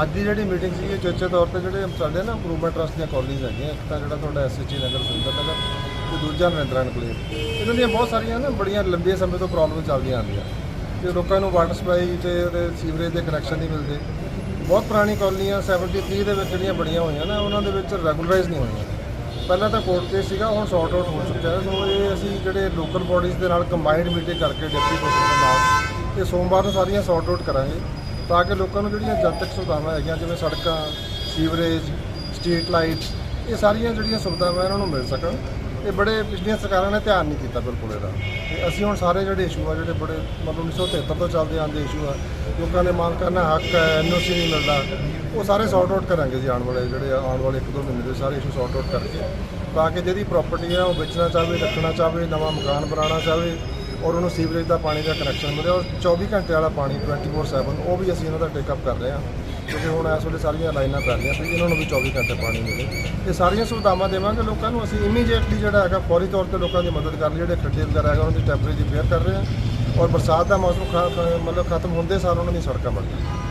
ਅੱਜ ਦੀ ਜਿਹੜੀ ਮੀਟਿੰਗ ਸੀ ਇਹ ਚੇਚੇ ਤੌਰ ਤੇ ਜਿਹੜੇ ਸਾਡੇ ਨਾ ਇੰਪਰੂਵਮੈਂਟ ਟਰਸਟ ਦੀਆਂ ਕਾਲਨੀਆਂ ਹੈਗੀਆਂ, ਇੱਕ ਤਾਂ ਜਿਹੜਾ ਤੁਹਾਡਾ ਐਸਐਚਜੀ ਨਗਰ ਸੁੰਦਰ ਨਗਰ ਤੇ ਦੂਜਾ ਨਰਿੰਦਰਾ ਐਨਕਲੇਵ ਇਹਨਾਂ ਦੀਆਂ ਬਹੁਤ ਸਾਰੀਆਂ ਨਾ ਬੜੀਆਂ ਲੰਬੇ ਸਮੇਂ ਤੋਂ ਪ੍ਰੋਬਲਮ ਚੱਲਦੀਆਂ ਆਉਂਦੀਆਂ। ਤੇ ਲੋਕਾਂ ਨੂੰ ਵਾਟਰ ਸਪਲਾਈ ਤੇ ਉਹਦੇ ਸੀਵਰੇਜ ਦੇ ਕਨੈਕਸ਼ਨ ਨਹੀਂ ਮਿਲਦੇ। ਬਹੁਤ ਪੁਰਾਣੀ ਕਾਲਨੀਆਂ 73 ਦੇ ਵਿੱਚ ਜਿਹੜੀਆਂ ਬਣੀਆਂ ਹੋਈਆਂ ਨਾ, ਉਹਨਾਂ ਦੇ ਵਿੱਚ ਰੈਗੂਲਰਾਈਜ਼ ਨਹੀਂ ਹੋਈਆਂ। ਪਹਿਲਾਂ ਤਾਂ ਕੋਰਟ ਕੇਸ ਸੀਗਾ, ਹੁਣ ਸੌਰਟ ਆਊਟ ਹੋ ਚੁੱਕਿਆ ਸੋ ਇਹ ਅਸੀਂ ਜਿਹੜੇ ਲੋਕਲ ਬਾਡੀਜ਼ ਦੇ ਨਾਲ ਕੰਬਾਈਨਡ ਮੀਟਿੰਗ ਕਰਕੇ ਡਿਪਟੀ ਕਮਿਸ਼ਨਰ ਨਾਲ ਇਹ ਸੋਮਵਾਰ ਨੂੰ ਸਾਰੀਆਂ ਸੌਰਟ ਆਊਟ ਕਰਾਂਗੇ। ਤਾਂ ਕਿ ਲੋਕਾਂ ਨੂੰ ਜਿਹੜੀਆਂ ਜਨਤਕ ਸੁਵਿਧਾਵਾਂ ਹੈਗੀਆਂ, ਜਿਵੇਂ ਸੜਕਾਂ, ਸੀਵਰੇਜ, ਸਟਰੀਟ ਲਾਈਟਸ, ਇਹ ਸਾਰੀਆਂ ਜਿਹੜੀਆਂ ਸੁਵਿਧਾਵਾਂ ਇਹਨਾਂ ਨੂੰ ਮਿਲ ਸਕਣ। ਇਹ ਬੜੇ ਪਿਛਲੀਆਂ ਸਰਕਾਰਾਂ ਨੇ ਧਿਆਨ ਨਹੀਂ ਕੀਤਾ ਬਿਲਕੁਲ ਇਹਦਾ। ਤੇ ਅਸੀਂ ਹੁਣ ਸਾਰੇ ਜਿਹੜੇ ਇਸ਼ੂ ਆ, ਜਿਹੜੇ ਬੜੇ ਮਤਲਬ 1973 ਤੋਂ ਚੱਲਦੇ ਆਉਂਦੇ ਇਸ਼ੂ ਆ, ਲੋਕਾਂ ਦੇ ਮਾਲਕਾਨਾ ਹੱਕ ਹੈ ਐਨਓਸੀ ਨਹੀਂ ਮਿਲਦਾ, ਉਹ ਸਾਰੇ ਸੌਰਟ ਆਊਟ ਕਰਾਂਗੇ ਜੀ ਆਉਣ ਵਾਲੇ ਜਿਹੜੇ ਆਉਣ ਵਾਲੇ ਇੱਕ ਦੋ ਮਹੀਨੇ ਦੇ ਸਾਰੇ ਇਸ਼ੂ ਸੌਰਟ ਆਊਟ ਕਰਕੇ। ਤਾਂ ਕਿ ਜਿਹਦੀ ਪ੍ਰਾਪਰਟੀ ਆ, ਉਹ ਵੇਚਣਾ ਚਾਹਵੇ, ਰੱਖਣਾ ਚਾਹਵੇ, ਨਵਾਂ ਮਕਾਨ ਬਣਾਉਣਾ ਚਾਹਵੇ ਔਰ ਉਹਨੂੰ ਸੀਵਰੇਜ ਦਾ ਪਾਣੀ ਦਾ ਕਨੈਕਸ਼ਨ ਮਿਲੇ ਔਰ 24 ਘੰਟੇ ਵਾਲਾ ਪਾਣੀ 24/7 ਉਹ ਵੀ ਅਸੀਂ ਇਹਨਾਂ ਦਾ ਟੇਕ ਅਪ ਕਰ ਰਹੇ ਹਾਂ। ਕਿਉਂਕਿ ਹੁਣ ਇਸ ਵੇਲੇ ਸਾਰੀਆਂ ਲਾਈਨਾਂ ਪੈ ਰਹੀਆਂ ਵੀ ਇਹਨਾਂ ਨੂੰ ਵੀ 24 ਘੰਟੇ ਪਾਣੀ ਮਿਲੇ। ਇਹ ਸਾਰੀਆਂ ਸੁਵਿਧਾਵਾਂ ਦੇਵਾਂਗੇ ਲੋਕਾਂ ਨੂੰ, ਅਸੀਂ ਇਮੀਡੀਏਟਲੀ ਜਿਹੜਾ ਹੈਗਾ ਫੌਰੀ ਤੌਰ ਤੇ ਲੋਕਾਂ ਦੀ ਮਦਦ ਕਰ ਲਈ, ਜਿਹੜੇ ਖੱਡੇ ਵਗੈਰਾ ਹੈਗਾ, ਉਹਨਾਂ ਦੀ ਟੈਂਪਰੇਰੀ ਰਿਪੇਅਰ ਕਰ ਰਹੇ ਹਾਂ। ਔਰ ਬਰਸਾਤ ਦਾ ਮੌਸਮ ਖ- ਮਤਲਬ ਖਤਮ ਹੁੰਦੇ ਸਾਰ ਉਹਨਾਂ ਦੀ ਸੜਕਾਂ ਬਣ ਗਈਆਂ